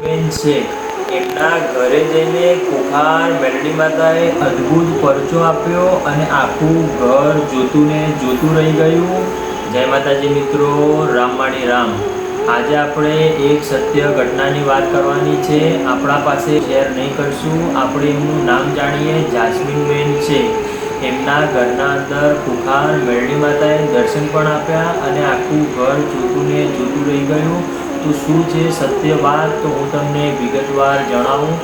જાસ્મીનબેન છે. એમના ઘરે જઈને કુખાર મેલડી માતાએ અદ્ભુત પરચો આપ્યો અને આખું ઘર જોતું ને જોતું રહી ગયું. જય માતાજી મિત્રો રામવાણી રામ. આજે આપણે એક સત્ય ઘટનાની વાત કરવાની છે. આપણા પાસે શેર નહીં કરશું. આપણે એમનું નામ જાણીએ જાસ્મીનબેન છે. એમના ઘરના અંદર કુખાર મેરડી માતાએ દર્શન પણ આપ્યા અને આખું ઘર જોતું ને જોતું રહી ગયું. તો શું છે? સત્ય વાત તો હું તમને વિગતવાર જણાવું.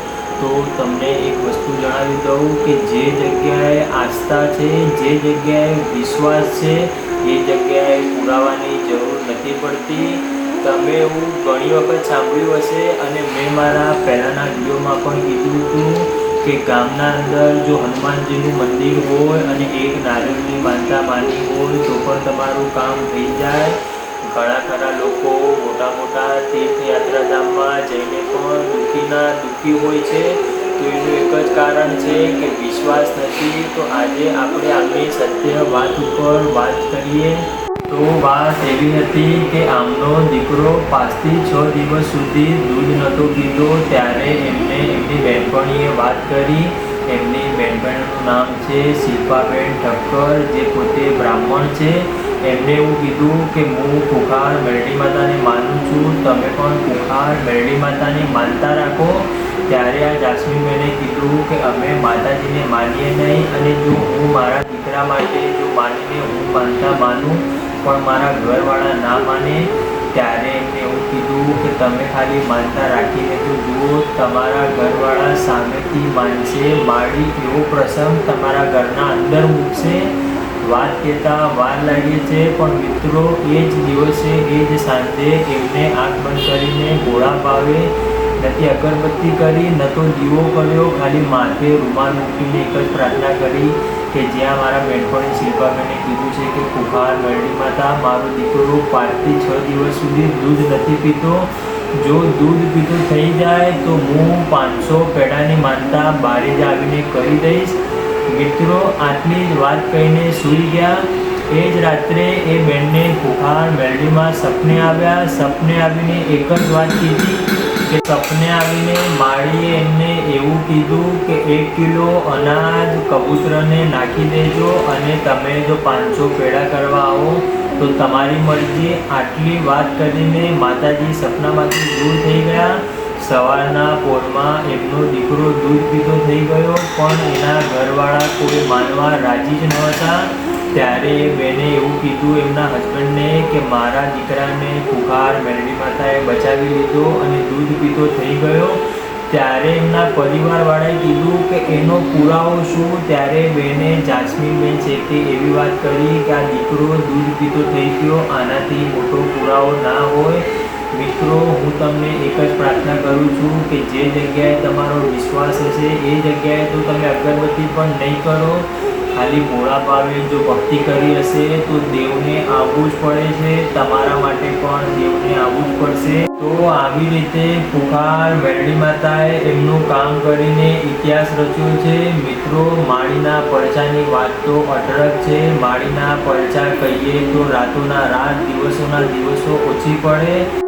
તો તમને એક વસ્તુ જણાવી દઉં કે જે જગ્યાએ આસ્થા છે, જે જગ્યાએ વિશ્વાસ છે, એ જગ્યાએ પુરાવાની જરૂર નથી પડતી. તમે એવું ઘણી વખત સાંભળ્યું હશે અને મેં મારા પહેલાંના વિડીયોમાં પણ કીધું હતું કે ગામના અંદર જો હનુમાનજીનું મંદિર હોય અને એક નારિયેળની માનતા માની હોય તો પણ તમારું કામ થઈ જાય. ઘણા ખરા લોકો મોટા મોટા તીર્થયાત્રા ધામમાં જઈને પણ દુઃખીના, દુઃખી હોય છે. તો એનું એક જ કારણ છે કે વિશ્વાસ નથી. તો આજે આપણે આમની સત્ય વાત ઉપર વાત કરીએ. તો વાત એવી હતી કે આમનો દીકરો પાંચથી છ દિવસ સુધી દૂધ નહોતો પીધો ત્યારે એમને એમની બહેનપણીએ વાત કરી. એમની બહેનપણીનું નામ છે શિલ્પાબેન ઠક્કર, જે પોતે બ્રાહ્મણ છે. એમને એવું કીધું કે હું કુખાર મેરડી માતાને માનું છું, તમે પણ કુખાર મેરડી માતાને માનતા રાખો. ત્યારે આ જાસ્મીનબેને કીધું કે અમે માતાજીને માનીએ નહીં અને જો હું મારા દીકરા માટે જો માનીને હું માનતા માનું, પણ મારા ઘરવાળા ના માને, ત્યારે એમને એવું કીધું કે તમે ખાલી માનતા રાખીને તો જુઓ, તમારા ઘરવાળા સામેથી માનશે માળી એવો પ્રસંગ તમારા ઘરના અંદર મૂકશે. વાત કહેતા વાર લાગે છે, પણ મિત્રો, એ જ દિવસે, એ જ સાંજે એમને આંખ બંધ કરીને ગોળા પાવે, નથી અગરબત્તી કરી, ન તો દીવો કર્યો, ખાલી માથે રૂમાલ મૂકીને એક જ પ્રાર્થના કરી કે જ્યાં મારા બેનપણી શિલ્પાબેને કીધું છે કે કુખાર મેરડી માતા, મારો દીકરો પાંચથી છ દિવસ સુધી દૂધ નથી પીતો. જો દૂધ પીતું થઈ જાય, તો હું પાંચસો પેડાની માનતા બારે જ આવીને કરી દઈશ. મિત્રો, આટલી જ વાત કહીને સૂઈ ગયા. એ જ રાત્રે એ બેનને કુખાર મેલડીમાં સપને આવ્યા. સપને આવીને એક જ વાત કીધી કે સપને આવીને માળીએ એમને એવું કીધું કે એક કિલો અનાજ કબૂતરને નાખી દેજો અને તમે જો પાંચસો પેડા કરવા આવો, તો તમારી મરજી આટલી વાત કરીને માતાજી સપનામાંથી દૂર થઈ ગયા. સવારના પોરમાં એમનો દીકરો દૂધ પીતો થઈ ગયો, પણ એના ઘરવાળા કોઈ માનવા રાજી જ નહોતા. ત્યારે એ બેને એવું કીધું એમના હસબન્ડને કે મારા દીકરાને કુખાર મેરડી માતાએ બચાવી લીધો અને દૂધ પીતો થઈ ગયો. ત્યારે એમના પરિવારવાળાએ કીધું કે એનો પુરાવો શું? ત્યારે બેને જાસ્મીનબેન છે કે એવી વાત કરી કે આ દીકરો દૂધ પીતો થઈ ગયો, આનાથી મોટો પુરાવો ના હોય. મિત્રો, હું તમને એક જ પ્રાર્થના કરું છું કે જે જગ્યાએ તમારો વિશ્વાસ હશે, એ જગ્યાએ તો તમે અગરબત્તી પણ નહીં કરો. ખાલી મોડા ભાવે જો ભક્તિ કરી હશે, તો દેવને આવવું જ પડે છે. તમારા માટે પણ દેવને આવવું જ પડશે. તો આવી રીતે પુખાર મેરડી માતાએ એમનું કામ કરીને ઇતિહાસ રચ્યો છે. મિત્રો, માળીના પડચાની વાત તો અઢળક છે. માળીના પડચા કહીએ તો રાતોના રાત, દિવસોના દિવસો ઓછી પડે.